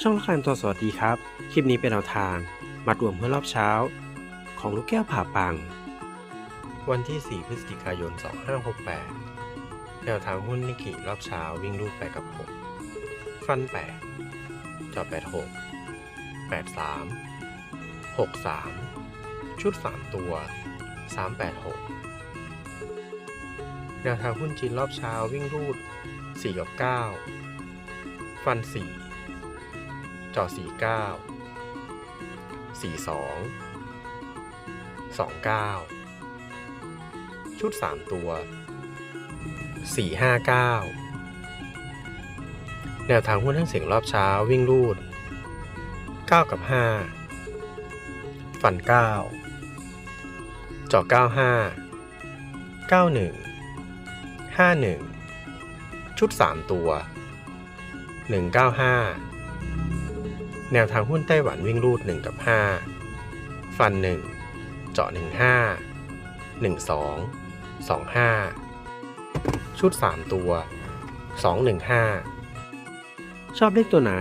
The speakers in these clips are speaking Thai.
ช่องละคันตัวสวัสดีครับ คลิปนี้เป็นแนวทาง มัดรวมเพื่อรอบเช้า ของลูกแก้วผ่าปัง วันที่ 4 พฤศจิกายน 2568 แนวทางหุ้นนิกิรอบเช้าวิ่งรูดไปกับ 6 ฟัน 8 จอ86 83 63 ชุด 3 ตัว 386 แนวทางหุ้นจีนรอบเช้าวิ่งรูด4กับ9ฟัน 4 จอ49 42 29 ชุด 3 ตัว 459 แนวทางหุ้นทั้งเสียงรอบเช้าวิ่งรูด 9 กับ5ฟัน 9 จอ 95 91 51 ชุด 3 ตัว 195 แนวทางหุ้นไต้หวันวิ่งรูด 1 กับ 5 ฟัน 1 เจาะ 15 12 25 ชุด 3 ตัว 215 ชอบเลขตัวไหน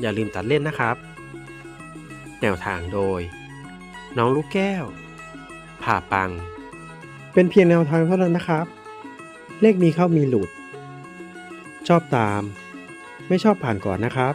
อย่าลืมตัดเล่นนะครับ แนวทางโดย น้องลูกแก้ว ผ่าปัง เป็นเพียงแนวทางเท่านั้นนะครับ เลขมีเข้ามีหลุด ชอบตาม ไม่ชอบผ่านก่อนนะครับ